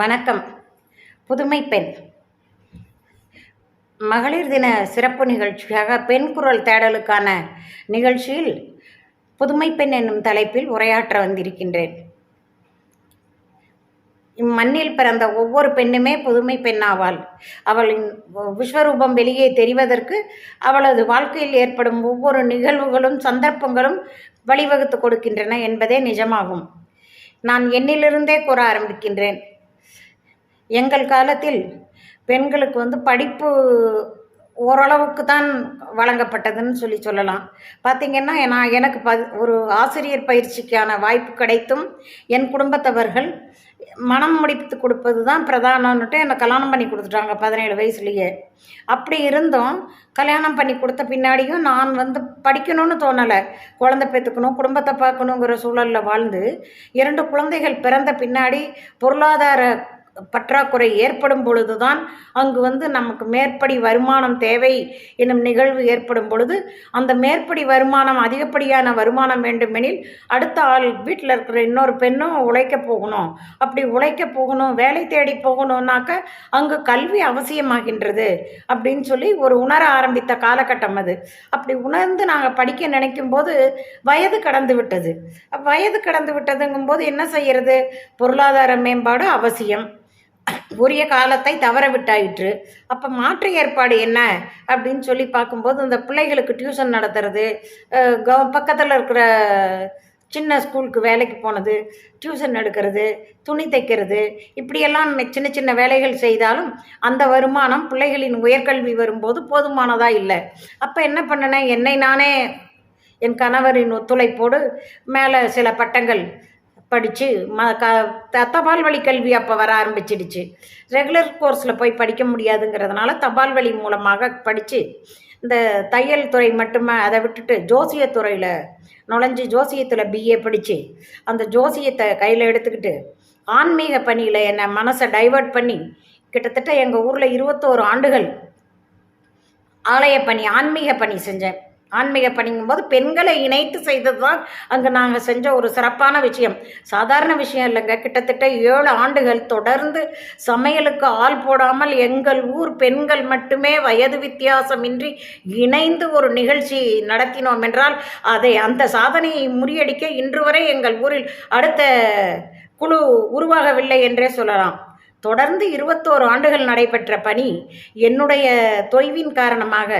வணக்கம். புதுமை பெண். மகளிர் தின சிறப்பு நிகழ்ச்சியாக பெண் குரல் தேடலுக்கான நிகழ்ச்சியில் புதுமை பெண் என்னும் தலைப்பில் உரையாற்ற வந்திருக்கின்றேன். இம்மண்ணில் பிறந்த ஒவ்வொரு பெண்ணுமே புதுமை பெண்ணாவாள் அவளின் விஸ்வரூபம் வெளியே தெரிவதற்கு அவளது வாழ்க்கையில் ஏற்படும் ஒவ்வொரு நிகழ்வுகளும் சந்தர்ப்பங்களும் வழிவகுத்து கொடுக்கின்றன என்பதே நிஜமாகும். நான் என்னிலிருந்தே கூற ஆரம்பிக்கின்றேன். எங்கள் காலத்தில் பெண்களுக்கு வந்து படிப்பு ஓரளவுக்கு தான் வழங்கப்பட்டதுன்னு சொல்லி சொல்லலாம். பார்த்திங்கன்னா நான் எனக்கு ப ஒரு ஆசிரியர் பயிற்சிக்கான வாய்ப்பு கிடைத்தும் என் குடும்பத்தவர்கள் மனம் முடித்து கொடுப்பது தான் பிரதானம்னுட்டு என்னை கல்யாணம் பண்ணி கொடுத்துட்டாங்க பதினேழு வயசுலேயே. அப்படி இருந்தும் கல்யாணம் பண்ணி கொடுத்த பின்னாடியும் நான் வந்து படிக்கணும்னு தோணலை. குழந்தை பெற்றுக்கணும் குடும்பத்தை பார்க்கணுங்கிற சூழலில் வாழ்ந்து இரண்டு குழந்தைகள் பிறந்த பின்னாடி பொருளாதார பற்றாக்குறை ஏற்படும் பொழுதுதான் அங்கு வந்து நமக்கு மேற்படி வருமானம் தேவை என்னும் நிகழ்வு ஏற்படும் பொழுது அந்த மேற்படி வருமானம் அதிகப்படியான வருமானம் வேண்டுமெனில் அடுத்த ஆள் வீட்டில் இருக்கிற இன்னொரு பெண்ணும் உழைக்க போகணும். அப்படி உழைக்க போகணும் வேலை தேடி போகணுன்னாக்க அங்கு கல்வி அவசியமாகின்றது அப்படின்னு சொல்லி ஒரு உணர ஆரம்பித்த காலகட்டம் அது. அப்படி உணர்ந்து நாங்கள் படிக்க நினைக்கும் போது வயது கடந்து விட்டது. வயது கடந்து விட்டதுங்கும்போது என்ன செய்யறது? பொருளாதார மேம்பாடு அவசியம். உரிய காலத்தை தவற விட்டாயிற்று. அப்போ மாற்று ஏற்பாடு என்ன? அப்படின்னு சொல்லி பார்க்கும்போது இந்த பிள்ளைகளுக்கு டியூஷன் நடத்துறது கவ பக்கத்தில் இருக்கிற சின்ன ஸ்கூலுக்கு வேலைக்கு போனது டியூஷன் எடுக்கிறது துணி தைக்கிறது இப்படியெல்லாம் சின்ன சின்ன வேலைகள் செய்தாலும் அந்த வருமானம் பிள்ளைகளின் உயர்கல்வி வரும்போது போதுமானதாக இல்லை. அப்போ என்ன பண்ணினேன்? என்னை நானே என் கணவரின் ஒத்துழைப்போடு மேலே சில பட்டங்கள் படித்து ம க தபால் வழி கல்வி அப்போ வர ஆரம்பிச்சிடுச்சு. ரெகுலர் கோர்ஸில் போய் படிக்க முடியாதுங்கிறதுனால தபால் வழி மூலமாக படித்து இந்த தையல் துறை மட்டுமே அதை விட்டுட்டு ஜோசியத்துறையில் நுழைஞ்சு ஜோசியத்தில் பிஏ படித்து அந்த ஜோசியத்தை கையில் எடுத்துக்கிட்டு ஆன்மீக பணியில் என்னை மனசை டைவர்ட் பண்ணி கிட்டத்தட்ட எங்கள் ஊரில் இருபத்தோரு ஆண்டுகள் ஆலய பணி ஆன்மீக பணி செஞ்சேன். ஆன்மீக பணிங்கும்போது பெண்களை இணைத்து செய்தது தான் அங்கே நாங்கள் செஞ்ச ஒரு சிறப்பான விஷயம். சாதாரண விஷயம் இல்லைங்க. கிட்டத்தட்ட ஏழு ஆண்டுகள் தொடர்ந்து சமையலுக்கு ஆள் போடாமல் எங்கள் ஊர் பெண்கள் மட்டுமே வயது வித்தியாசமின்றி இணைந்து ஒரு நிகழ்ச்சி நடத்தினோம் என்றால் அதை அந்த சாதனையை முறியடிக்க இன்று வரை எங்கள் ஊரில் அடுத்த குழு உருவாகவில்லை என்றே சொல்லலாம். தொடர்ந்து இருபத்தோரு ஆண்டுகள் நடைபெற்ற பணி என்னுடைய தொய்வின் காரணமாக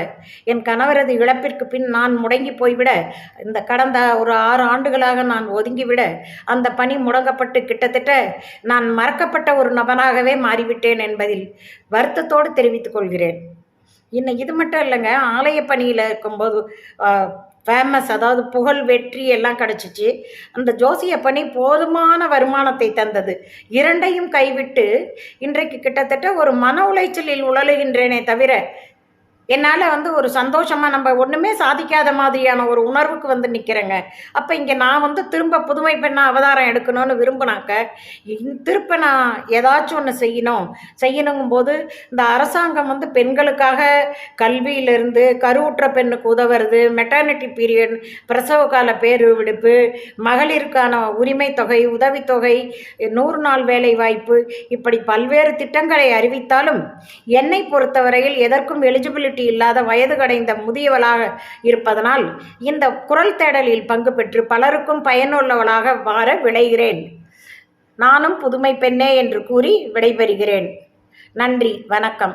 என் கணவரது இழப்பிற்கு பின் நான் முடங்கி போய்விட இந்த கடந்த ஒரு ஆறு ஆண்டுகளாக நான் ஒதுங்கிவிட அந்த பணி முடங்கப்பட்டு கிட்டத்தட்ட நான் மறக்கப்பட்ட ஒரு நபனாகவே மாறிவிட்டேன் என்பதில் வருத்தத்தோடு தெரிவித்துக் கொள்கிறேன். இன்னும் இது மட்டும் இல்லைங்க ஆலய பணியில் இருக்கும்போது ஃபேமஸ் அதாவது புகழ் வெற்றி எல்லாம் கிடச்சிச்சு. அந்த ஜோசிய பணி போதுமான வருமானத்தை தந்தது. இரண்டையும் கைவிட்டு இன்றைக்கு கிட்டத்தட்ட ஒரு மன உளைச்சலில் உழலுகின்றேனே தவிர என்னால் வந்து ஒரு சந்தோஷமாக நம்ம ஒன்றுமே சாதிக்காத மாதிரியான ஒரு உணர்வுக்கு வந்து நிற்கிறேங்க அப்போ இங்கே நான் வந்து திரும்ப புதுமை பெண்ணாக அவதாரம் எடுக்கணும்னு விரும்பினாக்க திருப்ப நான் ஏதாச்சும் ஒன்று செய்யணும். செய்யணுங்கும் போது இந்த அரசாங்கம் வந்து பெண்களுக்காக கல்வியிலிருந்து கருவுற்ற பெண்ணுக்கு உதவுறது மெட்டர்னிட்டி பீரியட் பிரசவ கால பேருவிடுப்பு மகளிருக்கான உரிமை தொகை உதவித்தொகை நூறு நாள் வேலை வாய்ப்பு இப்படி பல்வேறு திட்டங்களை அறிவித்தாலும் என்னை பொறுத்தவரையில் எதற்கும் எலிஜிபிலிட்டி மெச்சூரிட்டி இல்லாத வயது கடைந்த முதியவளாக இருப்பதனால் இந்த குரல் தேடலில் பங்கு பெற்று பலருக்கும் பயனுள்ளவளாக வார விளைகிறேன். நானும் புதுமை பெண்ணே என்று கூறி விடைபெறுகிறேன். நன்றி வணக்கம்.